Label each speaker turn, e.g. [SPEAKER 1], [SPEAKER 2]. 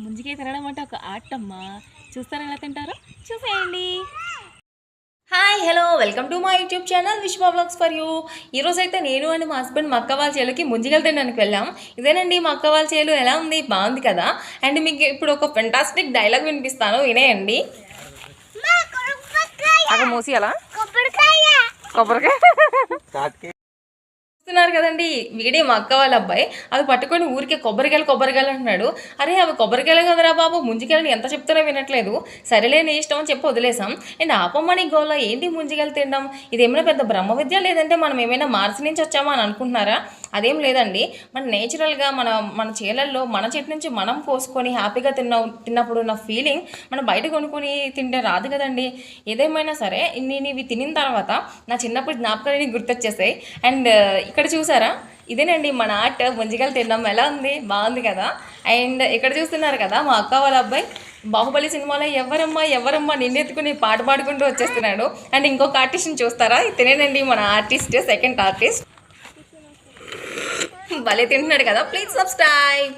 [SPEAKER 1] ముంజికాయ తినడం అంటే ఒక ఆర్ట్ అమ్మా చూస్తారా ఎలా తింటారో? చూసేయండి. Hi hello welcome to my YouTube channel Vishwa Blogs for you. ఈరోజు అయితే నేను అండ్ మా హస్బెండ్ మా అక్క వాళ్ళ చేలుకి ముంజికలు తినడానికి వెళ్ళాం. ఇదేనండి మా అక్క వాళ్ళ చేలు ఎలా ఉంది? బాగుంది కదా? అండ్ మీకు ఇప్పుడు ఒక ఫెంటాస్టిక్ డైలాగ్ వినిపిస్తాను. వినేయండి. అక్కడ మూసి అలా. కొబ్బరికాయ. చూస్తున్నారు కదండి. వీడే మా అక్క వాళ్ళ అబ్బాయి? అవి పట్టుకొని ఊరికే కొబ్బరికాయలు కొబ్బరికాయలు అంటున్నాడు. అరే అవి కొబ్బరికాయలు కదరా బాబు. ముంజికాయలు ఎంత చెప్తారో వినట్లేదు. సరేలే నీ ఇష్టం అని చెప్పి వదిలేసాం అండ్ ఆపమ్మని గోళ ఏంటి ముంజికాయలు తినడం? ఇది ఏమైనా పెద్ద బ్రహ్మ విద్య లేదంటే మనం ఏమైనా మార్చి నుంచి వచ్చామా అని అనుకుంటున్నారా? అదేం లేదండి. మన నేచురల్గా మన మన చేలల్లో మన చెట్టు నుంచి మనం కోసుకొని హ్యాపీగా తిన్న తిన్నప్పుడు ఉన్న ఫీలింగ్ మనం బయట కొనుక్కొని తింటే రాదు కదండి. ఏదేమైనా సరే నేను ఇవి తినిన తర్వాత నా చిన్నప్పుడు జ్ఞాపకాలని గుర్తొచ్చేసాయి. అండ్ uh, ఇక్కడ చూసారా? ఇదేనండి మన ఆర్ట్ ముంజికాయలు తినడం. ఎలా ఉంది? బాగుంది కదా? అండ్ ఇక్కడ చూస్తున్నారు కదా మా అక్క వాళ్ళ అబ్బాయి. బాహుబలి సినిమాలో ఎవరమ్మా ఎవరమ్మా నిన్నెత్తుకుని పాట పాడుకుంటూ వచ్చేస్తున్నాడు. అండ్ ఇంకొక ఆర్టిస్ట్ని చూస్తారా? తినేనండి మన ఆర్టిస్ట్ సెకండ్ ఆర్టిస్ట్ భలే తింటున్నాడు కదా. Please subscribe